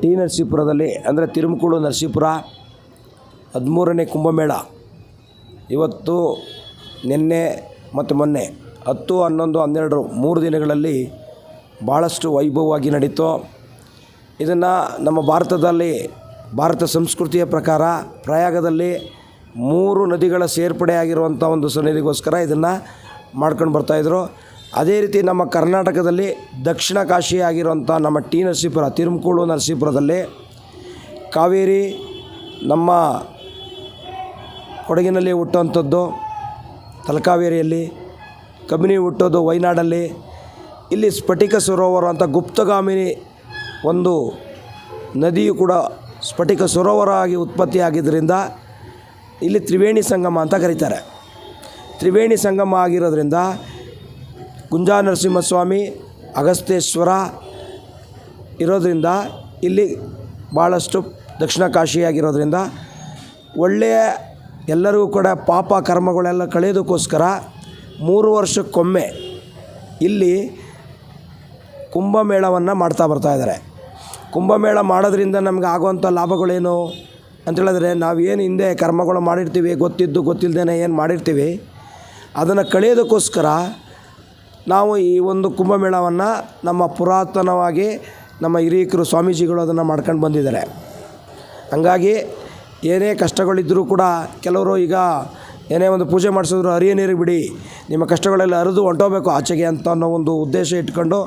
T ನರಸೀಪುರದಲ್ಲಿ, ಅಂದರೆ ತಿರುಮಕೂಡು ನರಸೀಪುರ, ಹದಿಮೂರನೇ ಕುಂಭಮೇಳ. ಇವತ್ತು ನಿನ್ನೆ ಮತ್ತು ಮೊನ್ನೆ ಹತ್ತು, ಹನ್ನೊಂದು, ಹನ್ನೆರಡು, ಮೂರು ದಿನಗಳಲ್ಲಿ ಭಾಳಷ್ಟು ವೈಭವವಾಗಿ ನಡೀತು. ಇದನ್ನು ನಮ್ಮ ಭಾರತದಲ್ಲಿ, ಭಾರತ ಸಂಸ್ಕೃತಿಯ ಪ್ರಕಾರ ಪ್ರಯಾಗದಲ್ಲಿ ಮೂರು ನದಿಗಳ ಸೇರ್ಪಡೆ ಆಗಿರುವಂಥ ಒಂದು ಸನ್ನಿಧಿಗೋಸ್ಕರ ಇದನ್ನು ಮಾಡ್ಕೊಂಡು ಬರ್ತಾಯಿದ್ರು ಅದೇ ರೀತಿ ನಮ್ಮ ಕರ್ನಾಟಕದಲ್ಲಿ ದಕ್ಷಿಣ ಕಾಶಿ ಆಗಿರುವಂಥ ನಮ್ಮ ಟಿ ನರಸೀಪುರ ತಿರುಮಕೂಡು ನರಸೀಪುರದಲ್ಲಿ ಕಾವೇರಿ ನಮ್ಮ ಕೊಡಗಿನಲ್ಲಿ ಹುಟ್ಟುವಂಥದ್ದು, ತಲಕಾವೇರಿಯಲ್ಲಿ, ಕಬಿನಿ ಹುಟ್ಟೋದು ವೈನಾಡಲ್ಲಿ, ಇಲ್ಲಿ ಸ್ಫಟಿಕ ಸರೋವರ ಅಂತ ಗುಪ್ತಗಾಮಿನಿ ಒಂದು ನದಿಯು ಕೂಡ ಸ್ಫಟಿಕ ಸರೋವರ ಆಗಿ ಉತ್ಪತ್ತಿಯಾಗಿದ್ದರಿಂದ ಇಲ್ಲಿ ತ್ರಿವೇಣಿ ಸಂಗಮ ಅಂತ ಕರೀತಾರೆ. ತ್ರಿವೇಣಿ ಸಂಗಮ ಆಗಿರೋದ್ರಿಂದ ಗುಂಜಾ ನರಸಿಂಹಸ್ವಾಮಿ ಅಗಸ್ತೇಶ್ವರ ಇರೋದರಿಂದ ಇಲ್ಲಿ ಭಾಳಷ್ಟು ದಕ್ಷಿಣ ಕಾಶಿಯಾಗಿರೋದ್ರಿಂದ ಒಳ್ಳೆಯ ಎಲ್ಲರಿಗೂ ಕೂಡ ಪಾಪ ಕರ್ಮಗಳೆಲ್ಲ ಕಳೆಯೋದಕ್ಕೋಸ್ಕರ ಮೂರು ವರ್ಷಕ್ಕೊಮ್ಮೆ ಇಲ್ಲಿ ಕುಂಭಮೇಳವನ್ನು ಮಾಡ್ತಾ ಬರ್ತಾ ಇದ್ದಾರೆ. ಕುಂಭಮೇಳ ಮಾಡೋದ್ರಿಂದ ನಮ್ಗೆ ಆಗುವಂಥ ಲಾಭಗಳೇನು ಅಂತೇಳಿದ್ರೆ ನಾವು ಏನು ಹಿಂದೆ ಕರ್ಮಗಳು ಮಾಡಿರ್ತೀವಿ, ಗೊತ್ತಿದ್ದು ಗೊತ್ತಿಲ್ಲದೇ ಏನು ಮಾಡಿರ್ತೀವಿ, ಅದನ್ನು ಕಳೆಯೋದಕ್ಕೋಸ್ಕರ ನಾವು ಈ ಒಂದು ಕುಂಭಮೇಳವನ್ನು ನಮ್ಮ ಪುರಾತನವಾಗಿ ನಮ್ಮ ಹಿರಿಯಕರು ಸ್ವಾಮೀಜಿಗಳು ಅದನ್ನು ಮಾಡ್ಕೊಂಡು ಬಂದಿದ್ದಾರೆ. ಹಂಗಾಗಿ ಏನೇ ಕಷ್ಟಗಳಿದ್ದರೂ ಕೂಡ ಕೆಲವರು ಈಗ ಏನೇ ಒಂದು ಪೂಜೆ ಮಾಡಿಸಿದ್ರು ಹರಿಯ ನೀರಿಗೆ ಬಿಡಿ, ನಿಮ್ಮ ಕಷ್ಟಗಳೆಲ್ಲ ಹರಿದು ಹೊಂಟೋಗ್ಬೇಕು ಆಚೆಗೆ ಅಂತ ಅನ್ನೋ ಒಂದು ಉದ್ದೇಶ ಇಟ್ಕೊಂಡು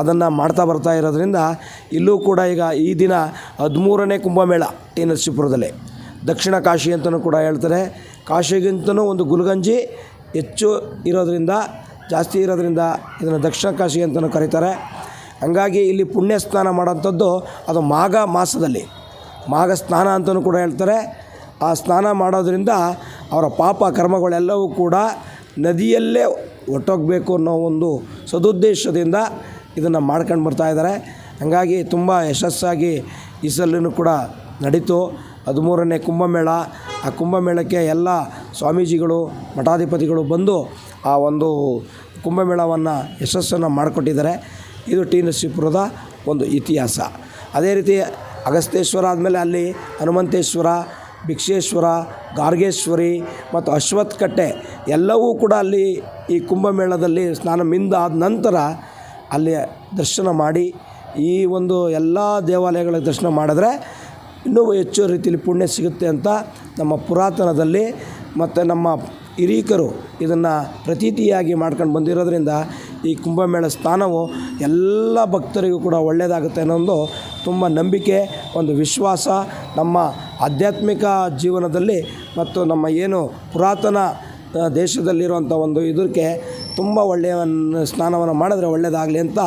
ಅದನ್ನು ಮಾಡ್ತಾ ಬರ್ತಾ ಇರೋದ್ರಿಂದ ಇಲ್ಲೂ ಕೂಡ ಈಗ ಈ ದಿನ ಹದಿಮೂರನೇ ಕುಂಭಮೇಳ ಟಿ ನರಸೀಪುರದಲ್ಲಿ. ದಕ್ಷಿಣ ಕಾಶಿ ಅಂತಲೂ ಕೂಡ ಹೇಳ್ತಾರೆ. ಕಾಶಿಗಿಂತಲೂ ಒಂದು ಗುಲ್ಗಂಜಿ ಹೆಚ್ಚು ಇರೋದ್ರಿಂದ ಜಾಸ್ತಿ ಇರೋದ್ರಿಂದ ಇದನ್ನು ದಕ್ಷಿಣ ಕಾಶಿ ಅಂತಲೂ ಕರೀತಾರೆ. ಹಂಗಾಗಿ ಇಲ್ಲಿ ಪುಣ್ಯ ಸ್ನಾನ ಮಾಡೋಂಥದ್ದು ಅದು ಮಾಘ ಮಾಸದಲ್ಲಿ. ಮಾಘ ಸ್ನಾನ ಅಂತಲೂ ಕೂಡ ಹೇಳ್ತಾರೆ. ಆ ಸ್ನಾನ ಮಾಡೋದ್ರಿಂದ ಅವರ ಪಾಪ ಕರ್ಮಗಳೆಲ್ಲವೂ ಕೂಡ ನದಿಯಲ್ಲೇ ಒಟ್ಟೋಗಬೇಕು ಅನ್ನೋ ಒಂದು ಸದುದ್ದೇಶದಿಂದ ಇದನ್ನು ಮಾಡ್ಕೊಂಡು ಬರ್ತಾ ಇದ್ದಾರೆ. ಹಾಗಾಗಿ ತುಂಬ ಯಶಸ್ಸಾಗಿ ಈ ಸಲೂ ಕೂಡ ನಡೀತು. ಹದಿಮೂರನೇ ಕುಂಭಮೇಳ. ಆ ಕುಂಭಮೇಳಕ್ಕೆ ಎಲ್ಲ ಸ್ವಾಮೀಜಿಗಳು, ಮಠಾಧಿಪತಿಗಳು ಬಂದು ಆ ಒಂದು ಕುಂಭಮೇಳವನ್ನು ಯಶಸ್ಸನ್ನು ಮಾಡಿಕೊಟ್ಟಿದ್ದಾರೆ. ಇದು ಟಿ ನರಸೀಪುರದ ಒಂದು ಇತಿಹಾಸ. ಅದೇ ರೀತಿ ಅಗಸ್ತೇಶ್ವರ ಆದಮೇಲೆ ಅಲ್ಲಿ ಹನುಮಂತೇಶ್ವರ, ಭಿಕ್ಷೇಶ್ವರ, ಗಾರ್ಗೇಶ್ವರಿ ಮತ್ತು ಅಶ್ವತ್ಥ ಕಟ್ಟೆ ಎಲ್ಲವೂ ಕೂಡ ಅಲ್ಲಿ ಈ ಕುಂಭಮೇಳದಲ್ಲಿ ಸ್ನಾನ ಮಿಂದ ಆದ ನಂತರ ಅಲ್ಲಿ ದರ್ಶನ ಮಾಡಿ ಈ ಒಂದು ಎಲ್ಲ ದೇವಾಲಯಗಳ ದರ್ಶನ ಮಾಡಿದ್ರೆ ಇನ್ನೂ ಹೆಚ್ಚು ರೀತಿಯಲ್ಲಿ ಪುಣ್ಯ ಸಿಗುತ್ತೆ ಅಂತ ನಮ್ಮ ಪುರಾತನದಲ್ಲಿ ಮತ್ತು ನಮ್ಮ ಹಿರೀಕರು ಇದನ್ನು ಪ್ರತೀತಿಯಾಗಿ ಮಾಡ್ಕೊಂಡು ಬಂದಿರೋದ್ರಿಂದ ಈ ಕುಂಭಮೇಳ ಸ್ಥಾನವು ಎಲ್ಲ ಭಕ್ತರಿಗೂ ಕೂಡ ಒಳ್ಳೆಯದಾಗುತ್ತೆ ಅನ್ನೋ ಒಂದು ತುಂಬ ನಂಬಿಕೆ, ಒಂದು ವಿಶ್ವಾಸ ನಮ್ಮ ಆಧ್ಯಾತ್ಮಿಕ ಜೀವನದಲ್ಲಿ ಮತ್ತು ನಮ್ಮ ಏನು ಪುರಾತನ ದೇಶದಲ್ಲಿರುವಂಥ ಒಂದು ಇದಕ್ಕೆ ತುಂಬ ಒಳ್ಳೆಯ ಸ್ನಾನವನ್ನು ಮಾಡಿದ್ರೆ ಒಳ್ಳೆಯದಾಗಲಿ ಅಂತ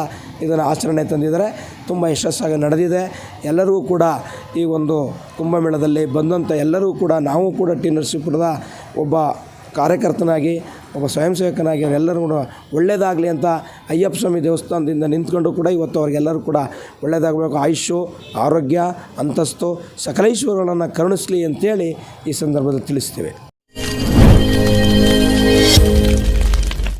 ಇದನ್ನು ಆಚರಣೆ ತಂದಿದ್ದಾರೆ. ತುಂಬ ಯಶಸ್ಸಾಗಿ ನಡೆದಿದೆ. ಎಲ್ಲರಿಗೂ ಕೂಡ ಈ ಒಂದು ಕುಂಭಮೇಳದಲ್ಲಿ ಬಂದಂಥ ಎಲ್ಲರೂ ಕೂಡ, ನಾವು ಕೂಡ ಟಿ ನರಸೀಪುರದ ಒಬ್ಬ ಕಾರ್ಯಕರ್ತನಾಗಿ, ಒಬ್ಬ ಸ್ವಯಂ ಸೇವಕನಾಗಿ ಅವರೆಲ್ಲರೂ ಕೂಡ ಒಳ್ಳೆಯದಾಗಲಿ ಅಂತ ಅಯ್ಯಪ್ಪ ಸ್ವಾಮಿ ದೇವಸ್ಥಾನದಿಂದ ನಿಂತ್ಕೊಂಡು ಕೂಡ ಇವತ್ತು ಅವ್ರಿಗೆಲ್ಲರೂ ಕೂಡ ಒಳ್ಳೆಯದಾಗಬೇಕು ಆಯುಷು ಆರೋಗ್ಯ, ಅಂತಸ್ತು ಸಕಲೇಶ್ವರಗಳನ್ನು ಕರುಣಿಸಲಿ ಅಂತೇಳಿ ಈ ಸಂದರ್ಭದಲ್ಲಿ ತಿಳಿಸ್ತೇವೆ.